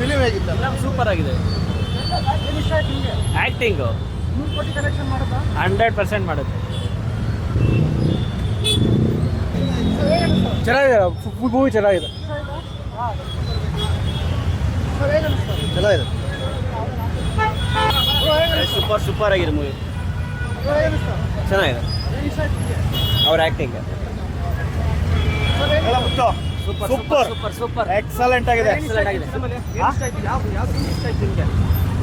Film ಹೇಗಿತ್ತು? Super ಆಗಿದೆ. Acting hundred percent ಮಾಡುತ್ತೆ. ಚೆನ್ನಾಗಿದೆ ಮೂವಿ ಚೆನ್ನಾಗಿದೆ. ಚೆನ್ನಾಗಿದೆ. ಸೂಪರ್ ಸೂಪರ್ ಆಗಿದೆ ಮೂವಿ ಚೆನ್ನಾಗಿದೆ. ಅವ್ರ acting super super. Super excellent ಆಗಿದೆ. ಎಕ್ಸಲೆಂಟ್ ಆಗಿದೆ.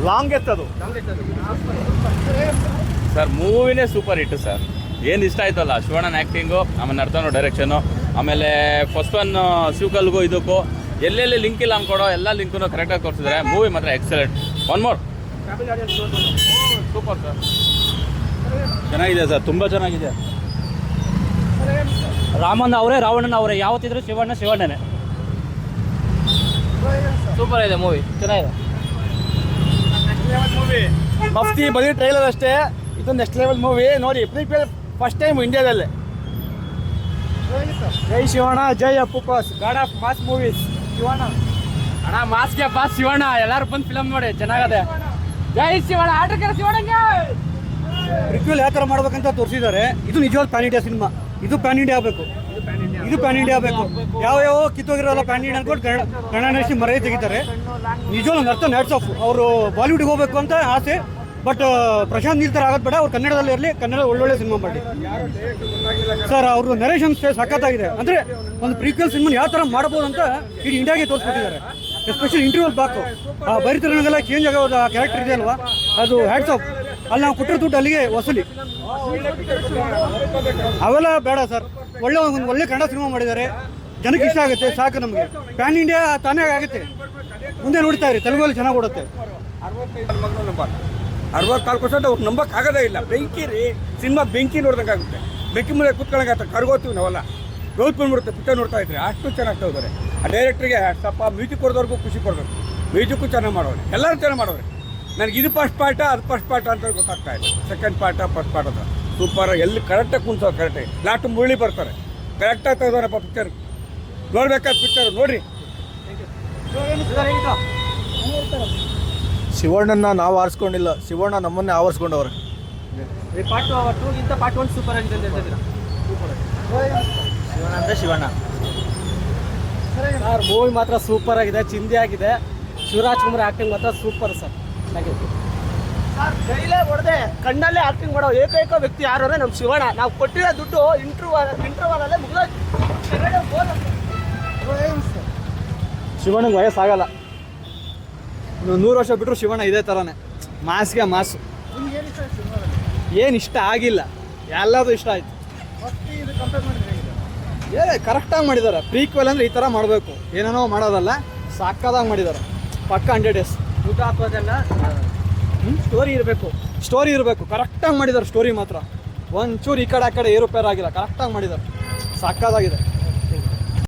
ಲಾಂಗ್ ಎತ್ತದು. ಸರ್ ಮೂವಿನೇ ಸೂಪರ್ ಹಿಟ್ ಸರ್. ಏನು ಇಷ್ಟ ಆಯ್ತಲ್ಲ? ಶಿವಣ್ಣನ ಆ್ಯಕ್ಟಿಂಗು ಆಮೇಲೆ ನರ್ತನೋ ಡೈರೆಕ್ಷನು ಆಮೇಲೆ ಫಸ್ಟ್ ಒನ್ ಶಿವಕಲ್ಗೂ ಇದಕ್ಕೂ. ಎಲ್ಲೆಲ್ಲಿ ಲಿಂಕ್ ಇಲ್ಲ ಅಂದ್ಕೊಡೋ ಎಲ್ಲ ಲಿಂಕನ್ನು ಕರೆಕ್ಟಾಗಿ ತೋರಿಸಿದ್ರೆ ಮೂವಿ ಮಾತ್ರ excellent one more super sir. ಚೆನ್ನಾಗಿದೆ ಸರ್ ತುಂಬ ಚೆನ್ನಾಗಿದೆ. ರಾಮಣ್ಣ ಅವರೇ ರಾವಣನ ಅವರೇ ಯಾವತ್ತಿದ್ರು ಶಿವಣ್ಣ ಶಿವಣ್ಣನೇ. ಸೂಪರ್ ಇದೆ ಮೂವಿ ಚೆನ್ನಾಗಿದೆ. ಮಫ್ತಿ ಬರೀ ಟ್ರೈಲರ್ ಅಷ್ಟೇ ಇದು ನೆಕ್ಸ್ಟ್ ಲೆವೆಲ್ ಮೂವಿ ನೋಡಿ ಪ್ರೀಪೇರ್ ಫಸ್ಟ್ ಟೈಮ್ ಇಂಡಿಯಾದಲ್ಲಿ ಜೈ ಶಿವಣ್ಣ ಜೈ Appu boss god of mass movies Shivanna. ಅಣ್ಣ ಮಾಸ್ಗೆ ಪಾಸ್ ಶಿವಣ್ಣ. ಎಲ್ಲರೂ ಬಂದು ಫಿಲಮ್ ನೋಡಿ ಚೆನ್ನಾಗದೆ. ಜೈ ಶಿವಣ್ಣ ಆರ್ಡರ್ ಶಿವಣ್ಣಗೆ. ಪ್ರಿಕ್ವೆಲ್ ಯಾವ ಥರ ಮಾಡ್ಬೇಕಂತ ತೋರಿಸಿದ್ದಾರೆ. ಇದು ನಿಜವಾದ ಪ್ಯಾನಿಟಿಯ ಸಿನಿಮಾ ಇದು ಪ್ಯಾನ್ ಇಂಡಿಯಾ ಆಗಬೇಕು. ಇದು ಪ್ಯಾನ್ ಇಂಡಿಯಾ ಆಗಬೇಕು. ಯಾವ ಯಾವ ಕಿತ್ತೋಗಿರೋಲ್ಲ ಪ್ಯಾನ್ ಇಂಡಿಯಾ ಅನ್ಕೊಂಡು ಕನ್ನಡ ಇಂಡಸ್ಟ್ರಿ ಮರೆಯ ತೆಗಿತಾರೆ. ನಿಜವೂ ನರ್ತ ನಡ್ಸ್ ಆಫ್ ಅವರು ಬಾಲಿವುಡ್ಗೆ ಹೋಗ್ಬೇಕು ಅಂತ ಆಸೆ ಬಟ್ ಪ್ರಶಾಂತ್ ನೀಲ್ ಥರ ಆಗೋದು ಬೇಡ ಅವ್ರು ಕನ್ನಡದಲ್ಲಿ ಇರಲಿ, ಕನ್ನಡ ಒಳ್ಳೊಳ್ಳೆ ಸಿನಿಮಾ ಮಾಡಿ. ಸರ್, ಅವರು ನರೇಶನ್ ಸ್ಟೇ ಸಖತ್ತಾಗಿದೆ ಅಂದರೆ ಒಂದು ಪ್ರೀಕ್ವೆಲ್ ಸಿನಿಮಾ ಯಾವ ಥರ ಮಾಡ್ಬೋದು ಅಂತ ಇಡೀ ಇಂಡಿಯಾಗೆ ತೋರಿಸ್ಬಿಟ್ಟಿದ್ದಾರೆ ಎಸ್ಪೆಷಲಿ ಇಂಟರ್ವ್ಯೂಲ್ ಬಾಕು ಆ ಬರಿತಿರೋನೆಲ್ಲ ಚೇಂಜ್ ಆಗೋ ಕ್ಯಾರೆಕ್ಟರ್ ಇದೆ ಅಲ್ವಾ? ಅದು ಹ್ಯಾಟ್ಸ್ ಆಫ್ ಅಲ್ಲಿ ನಾವು ಕೊಟ್ಟಿರೋ ದುಡ್ಡು ಅಲ್ಲಿಗೆ ವಸೂಲಿ. ಅವೆಲ್ಲ ಬೇಡ ಸರ್. ಒಳ್ಳೆ ಒಂದು ಒಳ್ಳೆ ಕನ್ನಡ ಸಿನಿಮಾ ಮಾಡಿದ್ದಾರೆ. ಜನಕ್ಕೆ ಇಷ್ಟ ಆಗುತ್ತೆ, ಸಾಕು ನಮಗೆ. ಪ್ಯಾನ್ ಇಂಡಿಯಾ ತಾನೇ ಆಗುತ್ತೆ. ಮುಂದೆ ನೋಡ್ತಾ ಇರಿ, ತೆಲುಗಲ್ಲಿ ಚೆನ್ನಾಗಿ ಓಡುತ್ತೆ. ಅರವತ್ನಾಲ್ಕು ಪರ್ಸೆಂಟ್ ಅವ್ರು ನಂಬಕ್ ಆಗೋದೇ ಇಲ್ಲ. ಬೆಂಕಿ ರೀ, ಸಿನಿಮಾ ಬೆಂಕಿ ನೋಡ್ದಂಗೆ ಆಗುತ್ತೆ. ಬೆಂಕಿ ಮುಂದೆ ಕೂತ್ಕೊಳ್ಳೋಕೆ ಕರ್ಗೋತೀವಿ ನಾವೆಲ್ಲ. ಗೌತ್ ಬಂದ್ಬಿಡುತ್ತೆ ಪಿಕ್ಚರ್ ನೋಡ್ತಾ ಇದ್ರೆ ಅಷ್ಟು ಚೆನ್ನಾಗಿ ತಗೋದ್ರೆ ಆ ಡೈರೆಕ್ಟ್ರಿಗೆ ಸ್ವಲ್ಪ ಮ್ಯೂಸಿಕ್ ಕೊಡೋದವ್ರಿಗೂ ಖುಷಿ ಕೊಡಬೇಕು. ಮ್ಯೂಸಿಕ್ಕು ಚೆನ್ನಾಗಿ ಮಾಡೋರು ಎಲ್ಲರೂ ಚೆನ್ನಾಗಿ ಮಾಡೋರು ನನಗೆ ಇದು ಫಸ್ಟ್ ಪಾರ್ಟ ಅದು ಫಸ್ಟ್ ಪಾರ್ಟ ಅಂತ ಗೊತ್ತಾಗ್ತಾ ಇದೆ. ಸೆಕೆಂಡ್ ಪಾರ್ಟ ಫಸ್ಟ್ ಪಾರ್ಟ್ ಅದ ಸೂಪರ್ ಎಲ್ಲಿ ಕರೆಕ್ಟಾಗಿ ಕುಂತ ಕರೆಕ್ಟಾಗಿ ಲಾಸ್ಟ್ ಮುರಳಿ ಬರ್ತಾರೆ. ಕರೆಕ್ಟಾಗಿ ತೆಗ್ದವ್ರಪ್ಪ ಪಿಕ್ಚರ್ ನೋಡ್ಬೇಕಾದ ಪಿಕ್ಚರ್ ನೋಡ್ರಿ. ಶಿವಣ್ಣನ ನಾವು ಆರಿಸ್ಕೊಂಡಿಲ್ಲ. ಶಿವಣ್ಣ ನಮ್ಮನ್ನೇ ಆವರಿಸ್ಕೊಂಡವ್ರೆ. ಪಾರ್ಟ್ ಟೂಗಿಂತ ಪಾರ್ಟ್ ಒನ್ ಸೂಪರ್ ಆಗಿದೆ ಅಂತ ಹೇಳ್ತಿದ್ದೀರಾ? ಶಿವಣ್ಣ ಅಂದರೆ ಶಿವಣ್ಣ. ಸರ್ ಮೂವಿ ಮಾತ್ರ ಸೂಪರ್ ಆಗಿದೆ ಚಿಂದಿ ಆಗಿದೆ. ಶಿವರಾಜ್ ಕುಮಾರ್ ಆಕ್ಟಿಂಗ್ ಮಾತ್ರ ಸೂಪರ್ ಸರ್. ಕೈಲೇ ಹೊಡೆದೆ ಕಣ್ಣಲ್ಲೇ ಆಕ್ಟಿಂಗ್ ಮಾಡೋ ಏಕೈಕ ವ್ಯಕ್ತಿ ಯಾರು ಅಂದ್ರೆ ನಮ್ಮ ಶಿವಣ್ಣ. ನಾವು ಕೊಟ್ಟಿರೋ ದುಡ್ಡು ಇಂಟ್ರೂ ಇಂಟರ್ವಲಲ್ಲೇ ಮುಗಿದ ಶಿವಣ್ಣಗೆ ವಯಸ್ಸಾಗಲ್ಲ. ಇನ್ನು ನೂರು ವರ್ಷ ಬಿಟ್ಟರು ಶಿವಣ್ಣ ಇದೇ ಥರನೇ ಮಾಸ್ಗೆ ಮಾಸು. ಏನು ಇಷ್ಟ ಆಗಿಲ್ಲ. ಎಲ್ಲದೂ ಇಷ್ಟ ಆಯ್ತು. ಏ ಕರೆಕ್ಟಾಗಿ ಮಾಡಿದ್ದಾರೆ ಪ್ರೀಕ್ವೆಲ್ ಅಂದರೆ ಈ ಥರ ಮಾಡಬೇಕು. ಏನೇನೋ ಮಾಡೋದಲ್ಲ. ಸಾಕಾದಾಗ ಮಾಡಿದ್ದಾರೆ ಪಕ್ಕ ಹಂಡ್ರೆಡ್ ಡೇಸ್ ಸ್ಟೋರಿ ಇರಬೇಕು. ಸ್ಟೋರಿ ಇರಬೇಕು. ಕರೆಕ್ಟಾಗಿ ಮಾಡಿದ್ದಾರೆ ಸ್ಟೋರಿ ಮಾತ್ರ. ಒಂಚೂರು ಈ ಕಡೆ ಆ ಕಡೆ ಏರುಪೇರಾಗಿಲ್ಲ. ಕರೆಕ್ಟಾಗಿ ಮಾಡಿದ್ದಾರೆ ಸಾಕಾದಾಗಿದೆ.